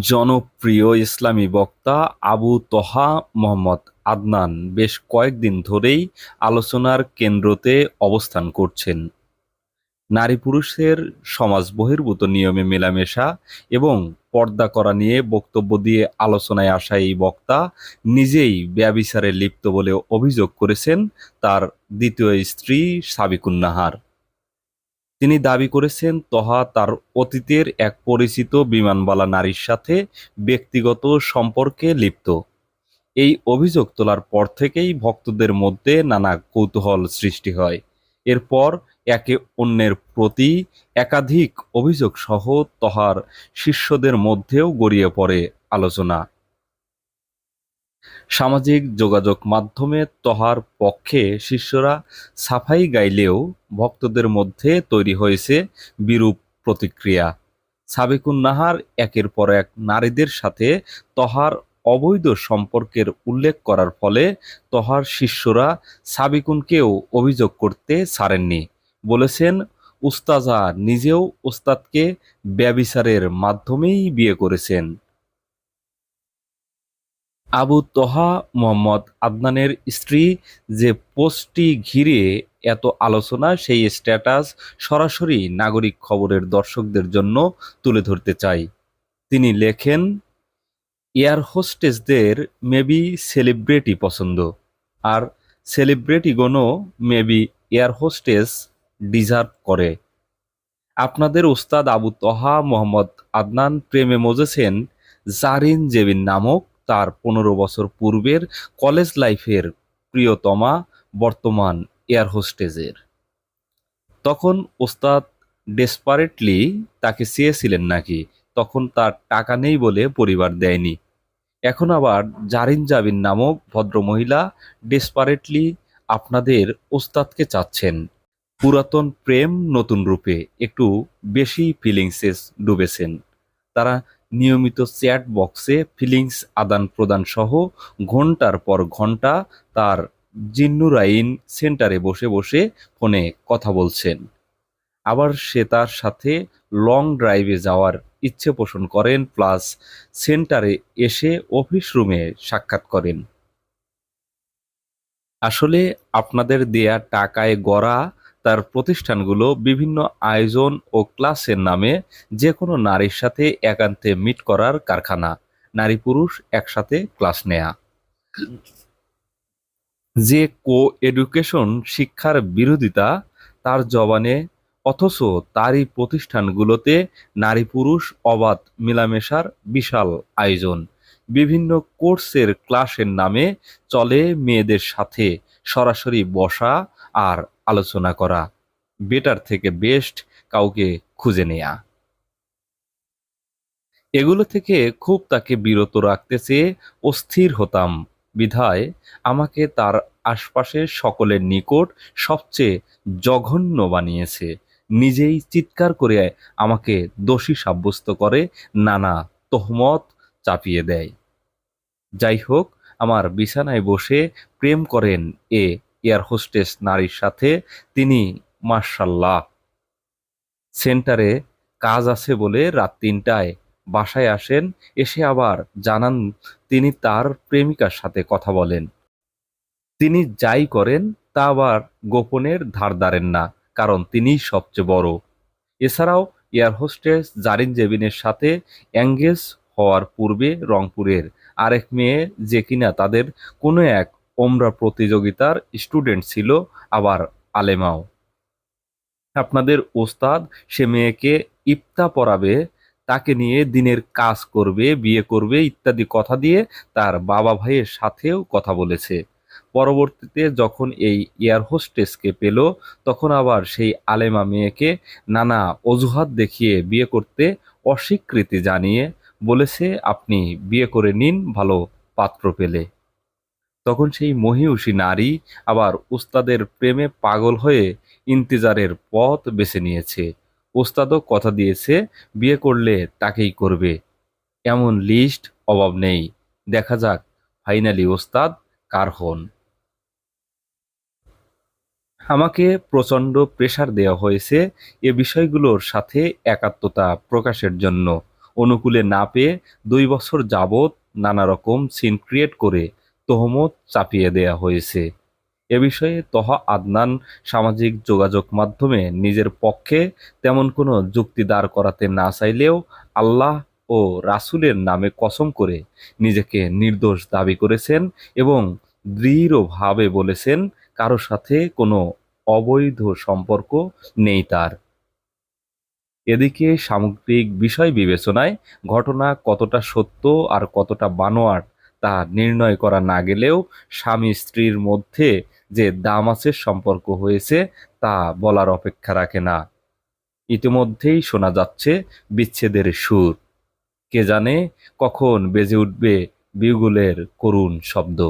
জনপ্রিয় ইসলামী বক্তা আবু তহা মোহাম্মদ আদনান বেশ কয়েকদিন ধরেই আলোচনার কেন্দ্রতে অবস্থান করছেন। নারী-পুরুষের সমাজ-বহির্ভূত নিয়মে মেলামেশা এবং পর্দা করা নিয়ে বক্তব্য দিয়ে আলোচনায় আসা এই বক্তা নিজেই ব্যভিচারে লিপ্ত বলে অভিযোগ করেছেন তার দ্বিতীয় স্ত্রী সাবিকুন নাহার তিনি দাবি করেছেন, তহা তার অতীতের এক পরিচিত বিমানবালা নারীর সাথে ব্যক্তিগত সম্পর্কে লিপ্ত। এই অভিযোগ তোলার পর থেকেই ভক্তদের মধ্যে নানা কৌতূহল সৃষ্টি হয়। এরপর একে অন্যের প্রতি একাধিক অভিযোগ সহ তহার শিষ্যদের মধ্যেও গড়িয়ে পড়ে আলোচনা। সামাজিক যোগাযোগ মাধ্যমে তহার পক্ষে শিষ্যরা সাফাই গাইলেও ভক্তদের মধ্যে তৈরি হয়েছে বিরূপ প্রতিক্রিয়া। সাবেকুন নাহার একের পর এক নারীদের সাথে তহার অবৈধ সম্পর্কের উল্লেখ করার ফলে তহার শিষ্যরা সাবিকুনকেও অভিযোগ করতে ছাড়েননি। বলেছেন, উস্তাজা নিজেও ওস্তাদকে ব্যবিচারের মাধ্যমেই বিয়ে করেছেন। আবু তহা মোহাম্মদ আদনানের স্ত্রী যে পোস্টটি ঘিরে এত আলোচনা, সেই স্ট্যাটাস সরাসরি নাগরিক খবরের দর্শকদের জন্য তুলে ধরতে চাই। তিনি লেখেন, এয়ার হোস্টেসদের মেবি সেলিব্রিটি পছন্দ, আর সেলিব্রিটিগণও মেবি এয়ার হোস্টেস ডিজার্ভ করে। আপনাদের উস্তাদ আবু তহা মোহাম্মদ আদনান প্রেমে মজেছেন জারিন জেবিন নামক তার পনেরো বছর পূর্বের কলেজ লাইফের প্রিয়তমা বর্তমান এয়ার হোস্টেজের। তখন ওস্তাদ ডেসপারেটলি তাকে চেয়েছিলেন নাকি, তখন তার টাকা নেই বলে পরিবার দেয়নি। এখন আবার জারিন জাবিন নামক ভদ্রমহিলা ডেসপারেটলি আপনাদের ওস্তাদকে চাচ্ছেন। পুরাতন প্রেম নতুন রূপে একটু বেশি ফিলিংসে ডুবেছেন। তারা নিয়মিত চ্যাট বক্সে ফিলিংস আদান প্রদান সহ ঘণ্টার পর ঘণ্টা তার জিন্নুরাইন সেন্টারে বসে বসে ফোনে কথা বলছেন। আবার সে তার সাথে লং ড্রাইভে যাওয়ার ইচ্ছে পোষণ করেন, প্লাস সেন্টারে এসে অফিস রুমে সাক্ষাৎ করেন। আসলে আপনাদের দেয়া টাকায় গড়া তার প্রতিষ্ঠানগুলো বিভিন্ন আয়োজন ও ক্লাসের নামে যে কোনো নারীর সাথে একান্তে মিট করার কারখানা, নারী পুরুষ একসাথে ক্লাস নেয়া। যে কো এডুকেশন শিক্ষার বিরোধিতা তার জবানে, অথচ তারই প্রতিষ্ঠানগুলোতে নারী পুরুষ অবাধ মেলামেশার বিশাল আয়োজন। বিভিন্ন কোর্সের ক্লাসের নামে চলে মেয়েদের সাথে সরাসরি বসা আর আলোচনা করা। বেটার থেকে বেস্ট কাউকে খুঁজে নেয়া। এগুলো থেকে খুব তাকে বিরত রাখতে চেয়ে অস্থির হতাম বিধায় আমাকে তার আশপাশের সকলের নিকট সবচেয়ে জঘন্য বানিয়েছে। নিজেই চিৎকার করে আমাকে দোষী সাব্যস্ত করে নানা তহমত চাপিয়ে দেয়। যাই হোক আমার বিছানায় বসে প্রেম করেন এ এয়ার হোস্টেস নারীর সাথে। তিনি মার্শাল্লাহ সেন্টারে কাজ আছে বলে রাত তিনটায় বাসায় আসেন, এসে আবার জানান তিনি তার প্রেমিকার সাথে কথা বলেন। তিনি যাই করেন, তা আবার গোপনের ধার দাঁড়েন না, কারণ তিনিই সবচেয়ে বড়। এছাড়াও এয়ার হোস্টেস জারিন জেবিনের সাথে অ্যাঙ্গেজ হওয়ার পূর্বে রংপুরের আরেক মেয়ে যে কিনা তাদের কোনো এক ওমরা প্রতিযোগিতার স্টুডেন্ট ছিল আবার আলেমাও। আপনাদের ওস্তাদ সে মেয়েকে ইফতা পড়াবে তাকে নিয়ে দিনের কাজ করবে, বিয়ে করবে ইত্যাদি কথা দিয়ে তার বাবা ভাইয়ের সাথেও কথা বলেছে। পরবর্তীতে যখন এই এয়ার হোস্টেসকে পেল, তখন আবার সেই আলেমা মেয়েকে নানা অজুহাত দেখিয়ে বিয়ে করতে অস্বীকৃতি জানিয়ে বলেছে, আপনি বিয়ে করে নিন, ভালো পাত্র পেলে। তখন সেই মহিষী নারী আবার উস্তাদের প্রেমে পাগল হয়ে ইন্তেজারের পথ বেছে নিয়েছে। ওস্তাদও কথা দিয়েছে, বিয়ে করলে তাকেই করবে। এমন লিস্ট অভাব নেই। দেখা যাক, ফাইনালি ওস্তাদ কার হন? আমাকে প্রচণ্ড প্রেশার দেওয়া হয়েছে এ বিষয়গুলোর সাথে একাত্মতা প্রকাশের জন্য। অনুকূলে না পেয়ে দুই বছর যাবৎ নানা রকম সিন ক্রিয়েট করে তহমত চাপিয়ে দেয়া হয়েছে। এ বিষয়ে তহা আদনান সামাজিক যোগাযোগ মাধ্যমে নিজের পক্ষে তেমন কোনো যুক্তি দাঁড় করাতে না চাইলেও আল্লাহ ও রাসূলের নামে কসম করে নিজেকে নির্দোষ দাবি করেছেন এবং দৃঢ়ভাবে বলেছেন, কারও সাথে কোনো অবৈধ সম্পর্ক নেই তার। এদিকে সামগ্রিক বিষয় বিবেচনায় ঘটনা কতটা সত্য আর কতটা বানোয়াট তা নির্ণয় করা না গেলেও স্বামী স্ত্রীর মধ্যে যে দামাসের সম্পর্ক হয়েছে তা বলার অপেক্ষা রাখে না। ইতিমধ্যেই শোনা যাচ্ছে বিচ্ছেদের সুর। কে জানে কখন বেজে উঠবে বিউগুলের করুণ শব্দ।